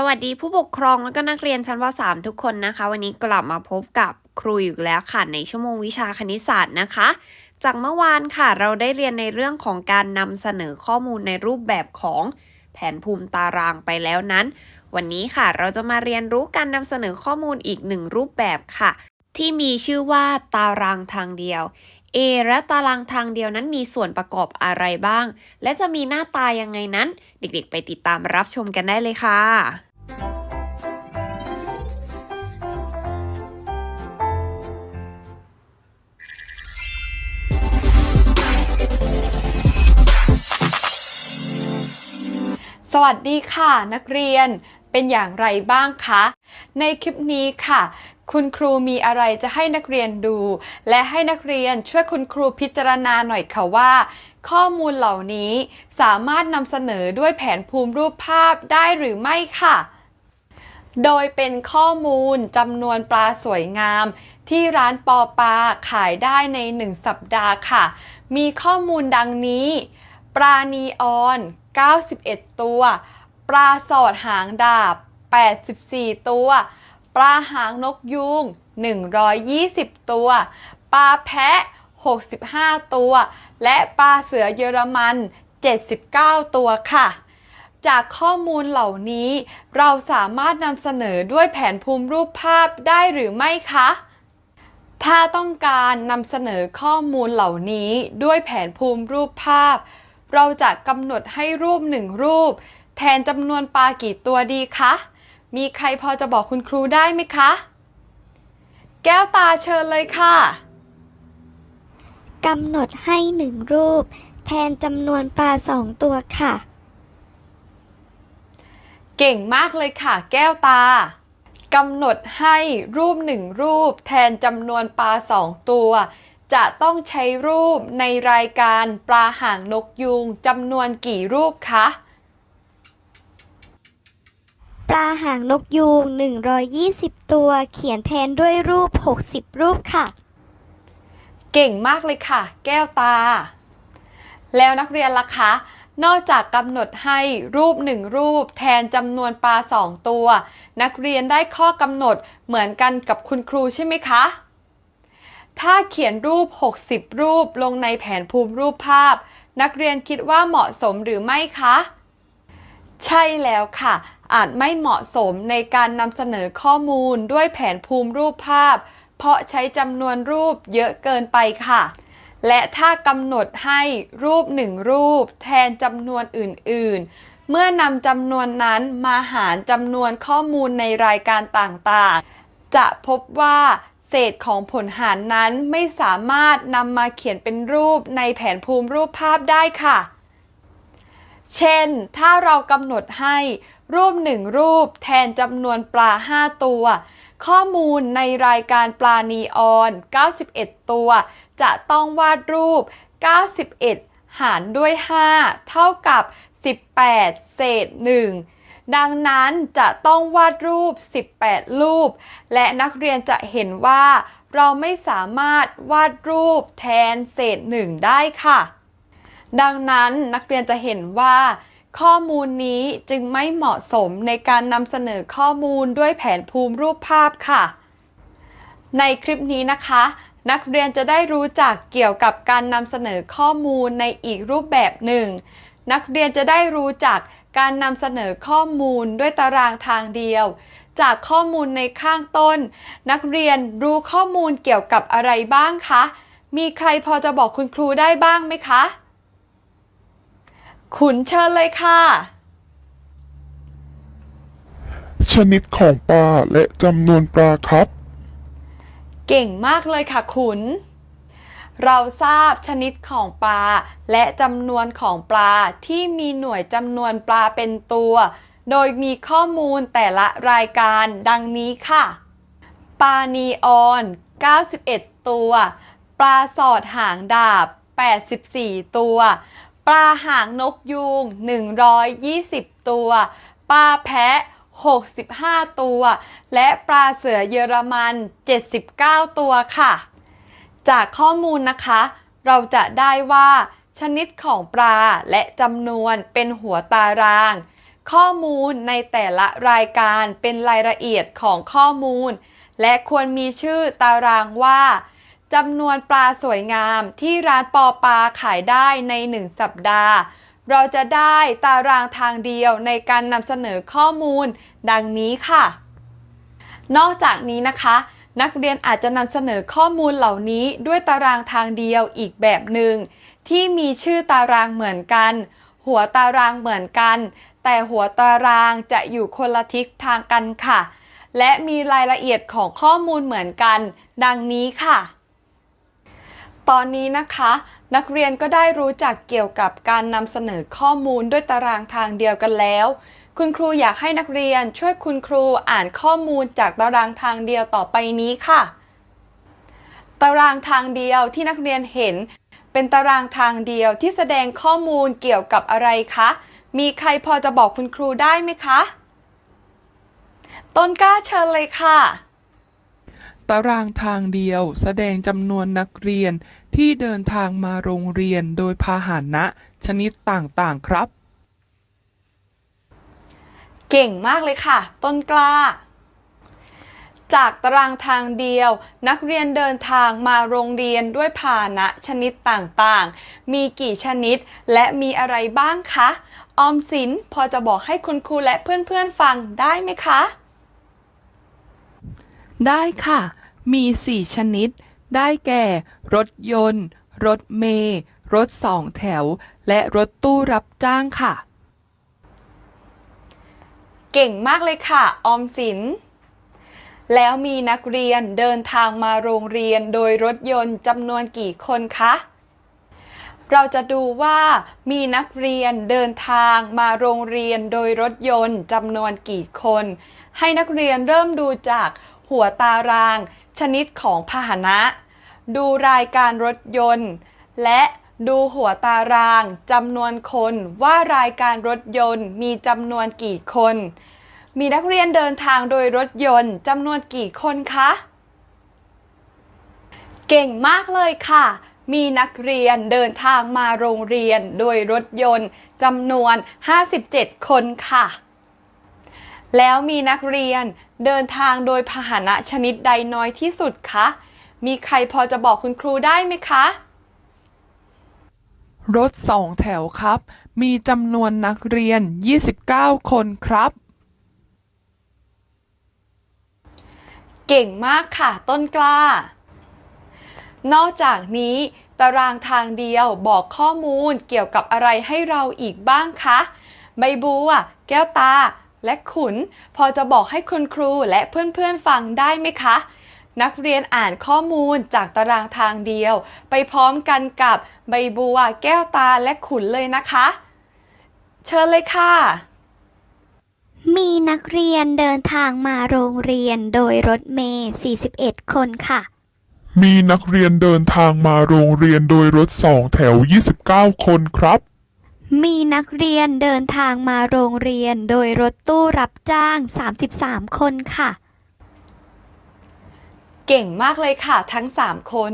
สวัสดีผู้ปกครองแล้วก็นักเรียนชั้นป .3 ทุกคนนะคะ วันนี้กลับมาพบกับครูอีกแล้วค่ะในชั่วโมงวิชาคณิตศาสตร์นะคะ จากเมื่อวานค่ะเราได้เรียนในเรื่องของการนำเสนอข้อมูลในรูปแบบของแผนภูมิตารางไปแล้วนั้น วันนี้ค่ะเราจะมาเรียนรู้การนำเสนอข้อมูลอีกหนึ่งรูปแบบค่ะ ที่มีชื่อว่าตารางทางเดียว A และตารางทางเดียวนั้นมีส่วนประกอบอะไรบ้าง และจะมีหน้าตายังไงนั้น เด็กๆ ไปติดตามรับชมกันได้เลยค่ะ สวัสดีค่ะนักเรียนเป็นอย่างไรบ้างคะ ในคลิปนี้ค่ะ คุณครูมีอะไรจะให้นักเรียนดู และให้นักเรียนช่วยคุณครูพิจารณาหน่อยค่ะว่า ข้อมูลเหล่านี้สามารถนำเสนอด้วยแผนภูมิรูปภาพได้หรือไม่ค่ะ โดยเป็นข้อมูลจำนวนปลาสวยงาม ที่ร้านปอปลาขายได้ใน 1 สัปดาห์ค่ะ มีข้อมูลดังนี้ ปลานีออน 91 ตัว ปลาสอดหางดาบ 84 ตัว ปลาหางนกยูง 120 ตัว ปลาแพะ 65 ตัว และปลาเสือเยอรมัน 79 ตัวค่ะ จากข้อมูลเหล่านี้ เราสามารถนำเสนอด้วยแผนภูมิรูปภาพได้หรือไม่คะ ถ้าต้องการนำเสนอข้อมูลเหล่านี้ด้วยแผนภูมิรูปภาพ เราจะกำหนดให้รูปหนึ่งรูป แทนจำนวนปลากี่ตัวดีคะ มีใครพอจะบอกคุณครูได้ไหมคะ แก้วตาเชิญเลยค่ะกำหนดให้หนึ่งรูป แทนจำนวนปลาสองตัวค่ะ เก่งมากเลยค่ะ แก้วตากำหนดให้รูปหนึ่งรูปแทนจำนวนปลาสองตัว จะต้องใช้รูปในรายการปลาหางนกยูงจำนวนกี่รูปคะ ปลาหางนกยูง 120 ตัว เขียนแทนด้วยรูป 60 รูปค่ะ เก่งมากเลยค่ะ แก้วตา แล้วนักเรียนล่ะคะ นอกจากกำหนดให้รูปหนึ่งรูปแทนจำนวนปลาสองตัว นักเรียนได้ข้อกำหนดเหมือนกันกับคุณครูใช่ไหมคะ ถ้าเขียนรูป 60 รูปลงในแผนภูมิรูปภาพ นักเรียนคิดว่าเหมาะสมหรือไม่คะ ใช่แล้วค่ะ อาจไม่เหมาะสมในการนำเสนอข้อมูลด้วยแผนภูมิรูปภาพ เพราะใช้จำนวนรูปเยอะเกินไปค่ะ และถ้ากำหนดให้รูปหนึ่งรูป แทนจำนวนอื่น ๆ เมื่อนำจำนวนนั้นมาหารจำนวนข้อมูลในรายการต่างๆ จะพบว่าเศษของผลหารนั้นไม่สามารถนำมาเขียนเป็นรูปในแผนภูมิรูปภาพได้ค่ะ เช่น ถ้าเรากำหนดให้รูปหนึ่งรูปแทนจำนวนปลา 5 ตัว ข้อมูลในรายการปลานีออน 91 ตัว จะต้องวาดรูป 91 หารด้วย 5 เท่ากับ 18 เศษ 1 ดังนั้นจะต้องวาดรูป 18 รูป และนักเรียนจะเห็นว่า เราไม่สามารถวาดรูปแทนเศษ 1 ได้ค่ะ ดังนั้นนักเรียนจะเห็นว่าข้อมูลนี้จึงไม่เหมาะสมในการนำเสนอข้อมูลด้วยแผนภูมิรูปภาพค่ะ ในคลิปนี้นะคะ นักเรียนจะได้รู้จักเกี่ยวกับการนำเสนอข้อมูลในอีกรูปแบบหนึ่ง นักเรียนจะได้รู้จักการนำเสนอข้อมูลด้วยตารางทางเดียว จากข้อมูลในข้างต้น นักเรียนรู้ข้อมูลเกี่ยวกับอะไรบ้างคะ มีใครพอจะบอกคุณครูได้บ้างไหมคะ ขุนเชิญเลยค่ะ ชนิดของปลาและจำนวนปลาครับ เก่งมากเลยค่ะขุนเราทราบชนิดของปลา และจำนวนของปลาที่มีหน่วยจำนวนปลาเป็นตัว โดยมีข้อมูลแต่ละรายการดังนี้ค่ะ ปลานีออน 91 ตัว ปลาสอดหางดาบ 84 ตัว ปลาหางนกยูง 120 ตัว ปลาแพะ 65 ตัว และปลาเสือเยอรมัน 79 ตัวค่ะ จากข้อมูลนะคะ เราจะได้ว่า ชนิดของปลาและจำนวนเป็นหัวตาราง ข้อมูลในแต่ละรายการเป็นรายละเอียดของข้อมูล และควรมีชื่อตารางว่าจำนวนปลาสวยงามที่ร้านปอปลาขายได้ใน 1 สัปดาห์ เราจะได้ตารางทางเดียวในการนำเสนอข้อมูล ดังนี้ค่ะ นอกจากนี้นะคะ นักเรียนอาจจะนำเสนอข้อมูลเหล่านี้ด้วยตารางทางเดียวอีกแบบหนึ่งที่มีชื่อตารางเหมือนกัน หัวตารางเหมือนกัน แต่หัวตารางจะอยู่คนละทิศทางกันค่ะ และมีรายละเอียดของข้อมูลเหมือนกัน ดังนี้ค่ะ ตอนนี้นะคะ นักเรียนก็ได้รู้จักเกี่ยวกับการนำเสนอข้อมูลด้วยตารางทางเดียวกันแล้ว คุณครูอยากให้นักเรียนช่วยคุณครูอ่านข้อมูลจากตารางทางเดียวต่อไปนี้ค่ะ ตารางทางเดียวที่นักเรียนเห็น เป็นตารางทางเดียวที่แสดงข้อมูลเกี่ยวกับอะไรคะ มีใครพอจะบอกคุณครูได้ไหมคะ ต้นกล้าเชิญเลยค่ะตารางทางเดียวแสดงจำนวนนักเรียน ที่เดินทางมาโรงเรียนโดยพาหนะ ชนิดต่างๆครับ เก่งมากเลยค่ะ ต้นกล้า จากตารางทางเดียว นักเรียนเดินทางมาโรงเรียนด้วยพาหนะชนิดต่างๆ มีกี่ชนิดและมีอะไรบ้างคะ ออมสินพอจะบอกให้คุณครูและเพื่อนๆฟังได้ไหมคะ ได้ค่ะ มี 4 ชนิด ได้แก่ รถยนต์ รถเมล์รถสองแถว และรถตู้รับจ้างค่ะ เก่งมากเลยค่ะ ออมสิน แล้วมีนักเรียนเดินทางมาโรงเรียนโดยรถยนต์จำนวนกี่คนคะ เราจะดูว่ามีนักเรียนเดินทางมาโรงเรียนโดยรถยนต์จำนวนกี่คน ให้นักเรียนเริ่มดูจาก หัวตาราง ชนิดของพาหนะ ดูรายการรถยนต์ และดูหัวตารางจำนวนคนว่ารายการรถยนต์มีจำนวนกี่คน มีนักเรียนเดินทางโดยรถยนต์จำนวนกี่คนคะ เก่งมากเลยค่ะ มีนักเรียนเดินทางมาโรงเรียนโดยรถยนต์จำนวน 57 คนค่ะ แล้วมีนักเรียนเดินทางโดยพาหนะชนิดใดน้อยที่สุดคะ มีใครพอจะบอกคุณครูได้ไหมคะ รถสองแถวครับ มีจำนวนนักเรียน 29 คนครับ เก่งมากค่ะต้นกล้า นอกจากนี้ ตารางทางเดียวบอกข้อมูลเกี่ยวกับอะไรให้เราอีกบ้างคะ ใบบัว แก้วตา และขุน พอจะบอกให้คุณครูและเพื่อนๆฟังได้ไหมคะ นักเรียนอ่านข้อมูลจากตารางทางเดียว ไปพร้อมกันกับใบบัว แก้วตาและขุนเลยนะคะ เชิญเลยค่ะ มีนักเรียนเดินทางมาโรงเรียนโดยรถเมล์41 คนค่ะ มีนักเรียนเดินทางมาโรงเรียนโดยรถสองแถว 29 คนครับ มีนักเรียนเดินทางมาโรงเรียนโดยรถตู้รับจ้าง 33 คนค่ะ เก่งมากเลยค่ะทั้ง 3 คน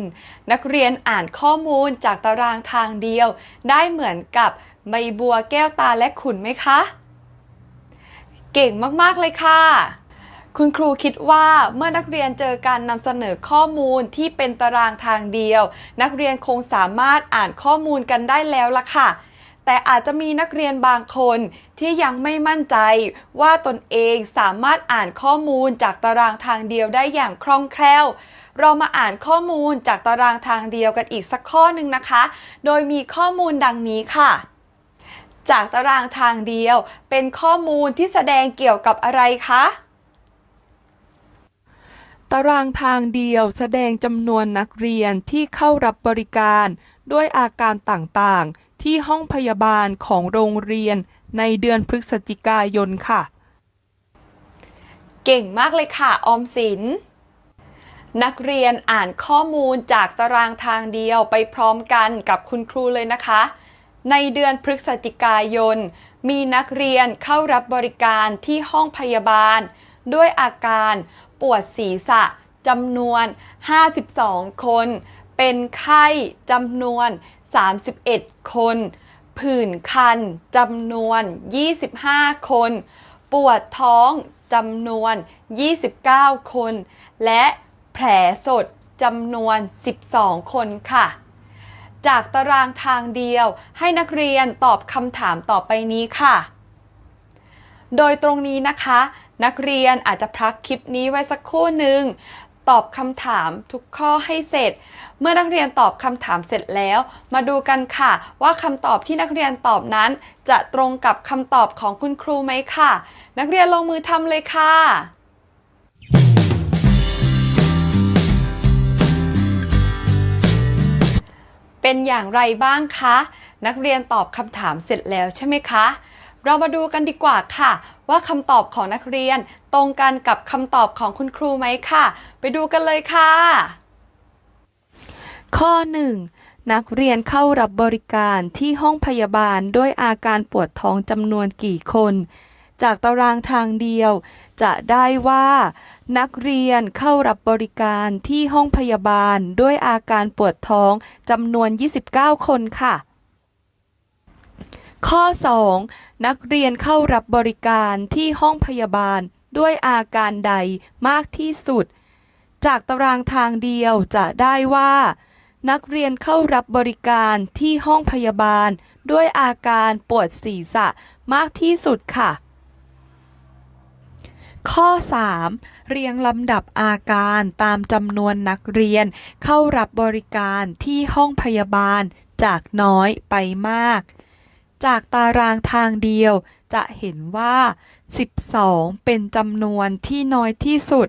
นักเรียนอ่านข้อมูลจากตารางทางเดียว ได้เหมือนกับใบบัวแก้วตาและขุนไหมคะ เก่งมาก ๆ เลยค่ะ คุณครูคิดว่าเมื่อนักเรียนเจอการนำเสนอข้อมูลที่เป็นตารางทางเดียว นักเรียนคงสามารถอ่านข้อมูลกันได้แล้วล่ะค่ะ แต่อาจจะมีนักเรียนบางคนที่ยังไม่มั่นใจว่าตนเองสามารถอ่านข้อมูลจากตารางทางเดียวได้อย่างคล่องแคล่ว เรามาอ่านข้อมูลจากตารางทางเดียวกันอีกสักข้อหนึ่งนะคะ โดยมีข้อมูลดังนี้ค่ะจากตารางทางเดียวเป็นข้อมูลที่แสดงเกี่ยวกับอะไรคะ ตารางทางเดียวแสดงจำนวนนักเรียนที่เข้ารับบริการด้วยอาการต่างๆ ที่ห้องพยาบาลของโรงเรียนในเดือนพฤศจิกายนค่ะ เก่งมากเลยค่ะ ออมสิน นักเรียนอ่านข้อมูลจากตารางทางเดียวไปพร้อมกันกับคุณครูเลยนะคะ ในเดือนพฤศจิกายน มีนักเรียนเข้ารับบริการที่ห้องพยาบาล ด้วยอาการปวดศีรษะจำนวน 52 คน เป็นไข้จำนวน 31 คน ผื่นคันจำนวน 25 คน ปวดท้องจำนวน 29 คน และแผลสดจำนวน 12 คนค่ะ จากตารางทางเดียวให้นักเรียนตอบคำถามต่อไปนี้ค่ะ โดยตรงนี้นะคะ นักเรียนอาจจะพักคลิปนี้ไว้สักครู่หนึ่ง ตอบคำถามทุกข้อให้เสร็จ เมื่อนักเรียนตอบคำถามเสร็จแล้ว มาดูกันค่ะ ว่าคำตอบที่นักเรียนตอบนั้น จะตรงกับคำตอบของคุณครูไหมค่ะ นักเรียนลงมือทำเลยค่ะเป็นอย่างไรบ้างคะ นักเรียนตอบคำถามเสร็จแล้วใช่ไหมคะ เรามาดูกันดีกว่าค่ะ ว่าคำตอบของนักเรียนตรงกันกับคำตอบของคุณครูไหมค่ะ ไปดูกันเลยค่ะ ข้อ 1. นักเรียนเข้ารับบริการที่ห้องพยาบาลด้วยอาการปวดท้องจำนวนกี่คน จากตารางทางเดียว จะได้ว่า นักเรียนเข้ารับบริการที่ห้องพยาบาลด้วยอาการปวดท้องจำนวน 29 คนค่ะ ข้อ 2. นักเรียนเข้ารับบริการที่ห้องพยาบาลด้วยอาการใดมากที่สุด จากตารางทางเดียวจะได้ว่า นักเรียนเข้ารับบริการที่ห้องพยาบาลด้วยอาการปวดศีรษะมากที่สุดค่ะ ข้อ 3. เรียงลำดับอาการตามจำนวนนักเรียนเข้ารับบริการที่ห้องพยาบาลจากน้อยไปมาก จากตารางทางเดียวจะเห็นว่า 12 เป็นจำนวนที่น้อยที่สุด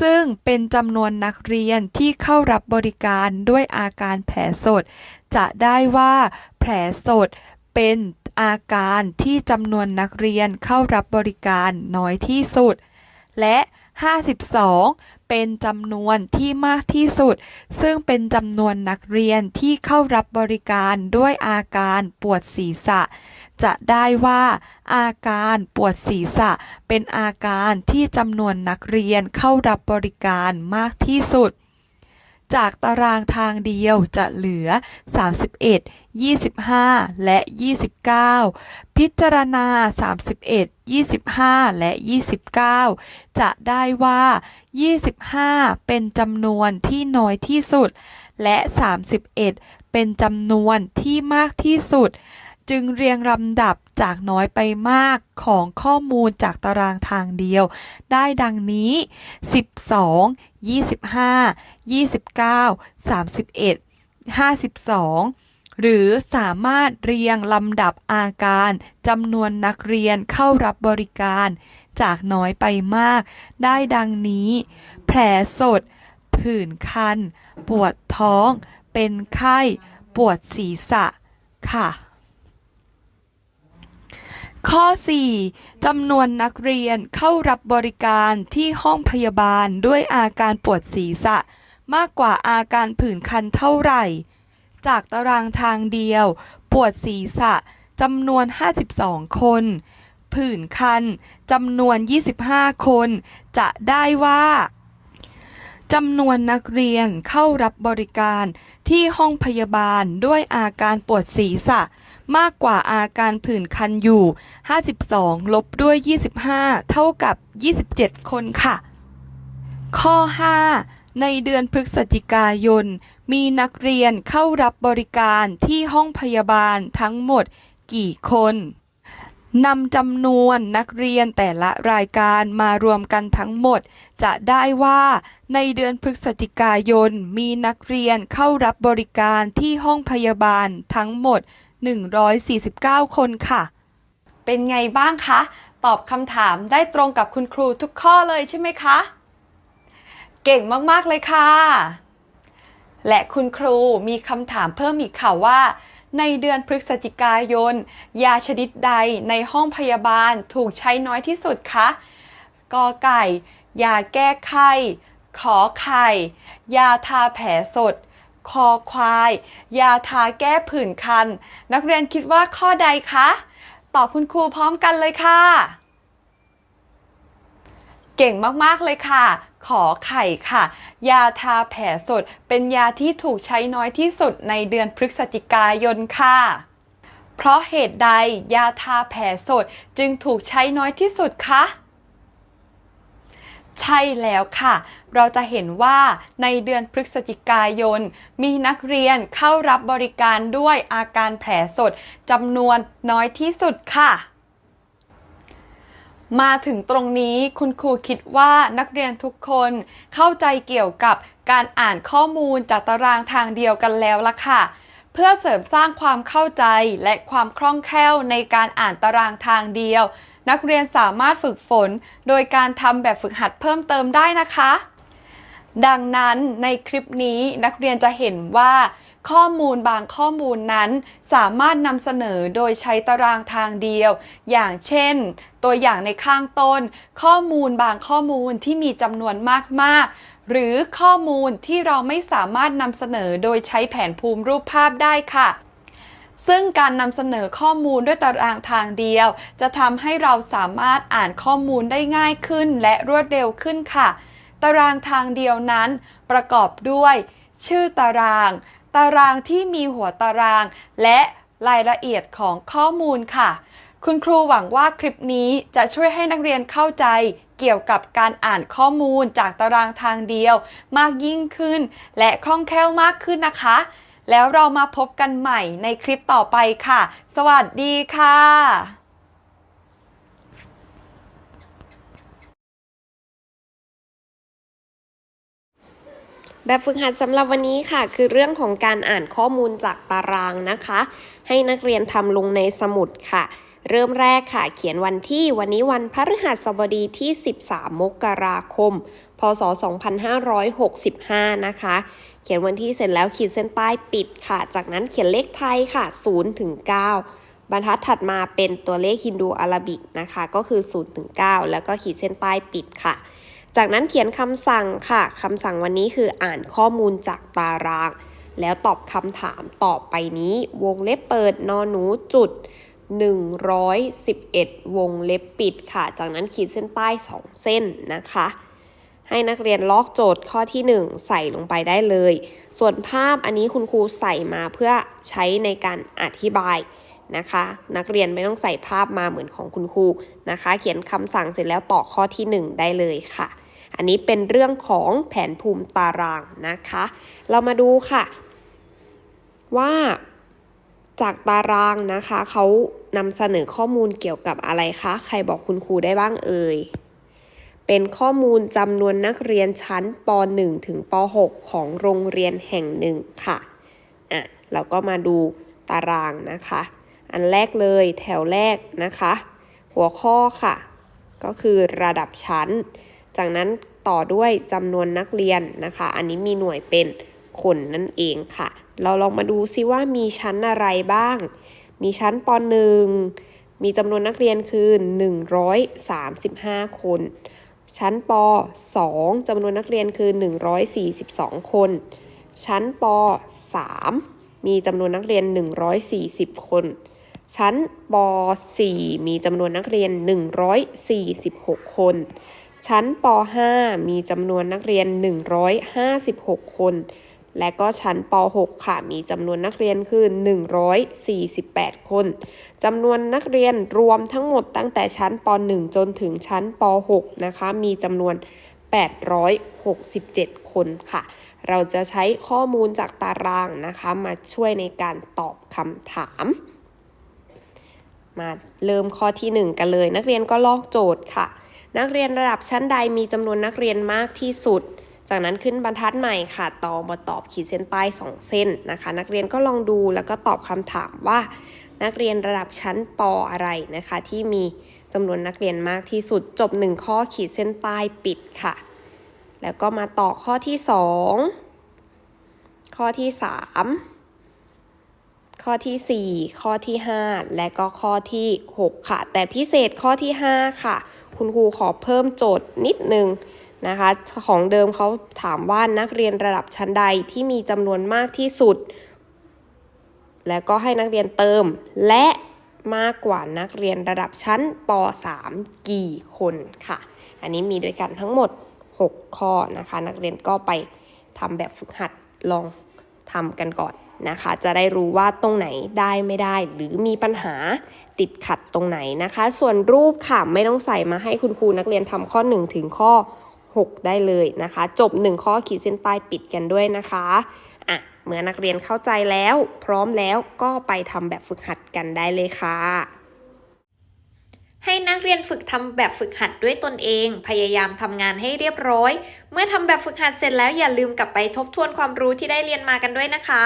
ซึ่งเป็นจำนวนนักเรียนที่เข้ารับบริการด้วยอาการแผลสด จะได้ว่า แผลสดเป็นอาการที่จำนวนนักเรียนเข้ารับบริการน้อยที่สุด และ 52 เป็นจำนวนที่มากที่สุด ซึ่งเป็นจำนวนนักเรียนที่เข้ารับบริการด้วยอาการปวดศีรษะ จะได้ว่าอาการปวดศีรษะ เป็นอาการที่จำนวนนักเรียนเข้ารับบริการมากที่สุด จากตารางทางเดียวจะเหลือ 31 25 และ 29 พิจารณา 31 25 และ 29 จะได้ว่า 25 เป็นจำนวนที่น้อยที่สุด และ 31 เป็นจำนวนที่มากที่สุด จึงเรียงลำดับจากน้อยไปมากของข้อมูลจากตารางทางเดียว ได้ดังนี้ 12 25 29 31 52 หรือสามารถเรียงลำดับอาการจำนวนนักเรียนเข้ารับบริการ จากน้อยไปมาก ได้ดังนี้ แผลสด ผื่นคัน ปวดท้อง เป็นไข้ ปวดศีรษะ ค่ะ ข้อ 4. จำนวนนักเรียนเข้ารับบริการที่ห้องพยาบาลด้วยอาการปวดศีรษะ มากกว่าอาการผื่นคันเท่าไหร่ จากตารางทางเดียว ปวดศีรษะจำนวน 52 คน ผื่นคันจำนวน 25 คน จะได้ว่าจำนวนนักเรียนเข้ารับบริการที่ห้องพยาบาลด้วยอาการปวดศีรษะ มากกว่าอาการผื่นคันอยู่ 52 ลบด้วย 25 เท่ากับ 27 คนค่ะ ข้อ 5 ในเดือนพฤศจิกายน มีนักเรียนเข้ารับบริการที่ห้องพยาบาลทั้งหมดกี่คนนำจำนวนนักเรียนแต่ละรายการมารวมกันทั้งหมด จะได้ว่าในเดือนพฤศจิกายนมีนักเรียนเข้ารับบริการที่ห้องพยาบาลทั้งหมด 149 คนค่ะ เป็นไงบ้างคะ ตอบคำถามได้ตรงกับคุณครูทุกข้อเลยใช่ไหมคะ เก่งมาก ๆ เลยค่ะ และคุณครูมีคำถามเพิ่มอีกค่ะว่า ในเดือนพฤศจิกายน ยาชนิดใดในห้องพยาบาลถูกใช้น้อยที่สุดคะกอไก่ ยาแก้ไข้ขอไข่ ยาทาแผลสด คอควาย ยาทาแก้ผื่นคัน นักเรียนคิดว่าข้อใดคะ ตอบคุณครูพร้อมกันเลยค่ะ เก่งมาก ๆ เลยค่ะ ขอไข่ค่ะ ยาทาแผลสด เป็นยาที่ถูกใช้น้อยที่สุดในเดือนพฤศจิกายนค่ะ เพราะเหตุใดยาทาแผลสดจึงถูกใช้น้อยที่สุดคะใช่แล้วค่ะ เราจะเห็นว่าในเดือนพฤศจิกายน มีนักเรียนเข้ารับบริการด้วยอาการแผลสดจำนวนน้อยที่สุดค่ะ มาถึงตรงนี้คุณครูคิดว่านักเรียนทุกคนเข้าใจเกี่ยวกับการอ่านข้อมูลจากตารางทางเดียวกันแล้วล่ะค่ะ เพื่อเสริมสร้างความเข้าใจและความคล่องแคล่วในการอ่านตารางทางเดียว นักเรียนสามารถฝึกฝน โดยการทำแบบฝึกหัดเพิ่มเติมได้นะคะ ดังนั้นในคลิปนี้นักเรียนจะเห็นว่า ข้อมูลบางข้อมูลนั้น สามารถนำเสนอโดยใช้ตารางทางเดียว อย่างเช่น ตัวอย่างในข้างต้น ข้อมูลบางข้อมูลที่มีจำนวนมากๆ หรือข้อมูลที่เราไม่สามารถนำเสนอโดยใช้แผนภูมิรูปภาพได้ค่ะซึ่งการนำเสนอข้อมูลด้วยตารางทางเดียว จะทำให้เราสามารถอ่านข้อมูลได้ง่ายขึ้นและรวดเร็วขึ้นค่ะ ตารางทางเดียวนั้น ประกอบด้วย ชื่อตาราง ตารางที่มีหัวตาราง และรายละเอียดของข้อมูลค่ะ คุณครูหวังว่าคลิปนี้จะช่วยให้นักเรียนเข้าใจเกี่ยวกับการอ่านข้อมูลจากตารางทางเดียว มากยิ่งขึ้น และคล่องแคล่วมากขึ้นนะคะ แล้วเรามาพบกันใหม่ในคลิปต่อไปค่ะ สวัสดีค่ะ แบบฝึกหัดสำหรับวันนี้ค่ะ คือเรื่องของการอ่านข้อมูลจากตารางนะคะ ให้นักเรียนทำลงในสมุดค่ะ เริ่มแรกค่ะ เขียนวันที่วันนี้วันพฤหัสบดีที่ 13 มกราคม พศ 2565 นะคะ เขียนวันที่เสร็จแล้วขีดเส้นใต้ปิดค่ะ จากนั้นเขียนเลขไทยค่ะ0ถึง9บรรทัดถัดมาเป็นตัวเลขฮินดูอาราบิกนะคะ ก็คือ0ถึง9แล้วก็ขีดเส้นใต้ปิดค่ะ จากนั้นเขียนคำสั่งค่ะคำสั่งวันนี้คืออ่านข้อมูลจากตาราง แล้วตอบคำถามต่อไปนี้ วงเล็บเปิดนอนหนูจุด 111 วงเล็บปิดค่ะ จากนั้นขีดเส้นใต้ 2 เส้นนะคะ ให้นักเรียนลอกโจทย์ข้อที่ 1 ใส่ลงไปได้เลย ส่วนภาพอันนี้คุณครูใส่มาเพื่อใช้ในการอธิบายนะคะ นักเรียนไม่ต้องใส่ภาพมาเหมือนของคุณครูนะคะ เขียนคำสั่งเสร็จแล้วต่อข้อที่ 1 ได้เลยค่ะ อันนี้เป็นเรื่องของแผนภูมิตารางนะคะ เรามาดูค่ะ ว่าจากตารางนะคะเขานำเสนอข้อมูลเกี่ยวกับอะไรคะ ใครบอกคุณครูได้บ้างเอ่ย เป็นข้อมูลจำนวนนักเรียนชั้นป .1 ถึงป .6 ของโรงเรียนแห่งหนึ่งค่ะอะ เราก็มาดูตารางนะคะ อันแรกเลยแถวแรกนะคะ หัวข้อค่ะ ก็คือระดับชั้น จากนั้น ต่อด้วยจำนวนนักเรียนนะคะ อันนี้มีหน่วยเป็นคนนั่นเองค่ะ เราลองมาดูซิว่ามีชั้นอะไรบ้าง มีชั้นป .1 มีจำนวนนักเรียนคือ 135 คน ชั้นป .2 จำนวนนักเรียนคือ 142 คน ชั้นป .3 มีจำนวนนักเรียน 140 คน ชั้นป .4 มีจำนวนนักเรียน 146 คน ชั้นป .5 มีจำนวนนักเรียน 156 คน และก็ชั้นป .6 ค่ะ มีจำนวนนักเรียนคือ 148 คน จำนวนนักเรียนรวมทั้งหมดตั้งแต่ชั้นป .1 จนถึงชั้นป .6 นะคะ มีจำนวน 867 คนค่ะ เราจะใช้ข้อมูลจากตารางนะคะ มาช่วยในการตอบคำถามมาเริ่มข้อที่ 1 กันเลย นักเรียนก็ลอกโจทย์ค่ะ นักเรียนระดับชั้นใดมีจำนวนนักเรียนมากที่สุด จากนั้นขึ้นบรรทัดใหม่ค่ะ ต่อมาตอบขีดเส้นใต้2เส้นนะคะ นักเรียนก็ลองดูแล้วก็ตอบคำถามว่า นักเรียนระดับชั้นปออะไรนะคะ ที่มีจำนวนนักเรียนมากที่สุด จบ 1 ข้อขีดเส้นใต้ปิดค่ะ แล้วก็มาต่อข้อที่ 2 ข้อที่ 3 ข้อที่ 4 ข้อที่ 5 และก็ข้อที่ 6 ค่ะ แต่พิเศษข้อที่ 5 ค่ะ คุณครูขอเพิ่มโจทย์นิดนึงนะคะ ของเดิมเขาถามว่านักเรียนระดับชั้นใดที่มีจำนวนมากที่สุด แล้วก็ให้นักเรียนเติม และมากกว่านักเรียนระดับชั้นป .3 กี่คนค่ะ อันนี้มีด้วยกันทั้งหมด 6 ข้อนะคะ นักเรียนก็ไปทำแบบฝึกหัดลองทำกันก่อน นะคะ จะได้รู้ว่าตรงไหนได้ไม่ได้ หรือมีปัญหาติดขัดตรงไหนนะคะ ส่วนรูปค่ะไม่ต้องใส่มาให้คุณครูนักเรียนทำข้อ 1 ถึงข้อ 6 ได้เลยนะคะ จบ 1 ข้อขีดเส้นใต้ปิดกันด้วยนะคะอะเมื่อนักเรียนเข้าใจแล้ว พร้อมแล้วก็ไปทำแบบฝึกหัดกันได้เลยค่ะ ให้นักเรียนฝึกทำแบบฝึกหัดด้วยตนเอง พยายามทำงานให้เรียบร้อย เมื่อทำแบบฝึกหัดเสร็จแล้วอย่าลืมกลับไปทบทวนความรู้ที่ได้เรียนมากันด้วยนะคะ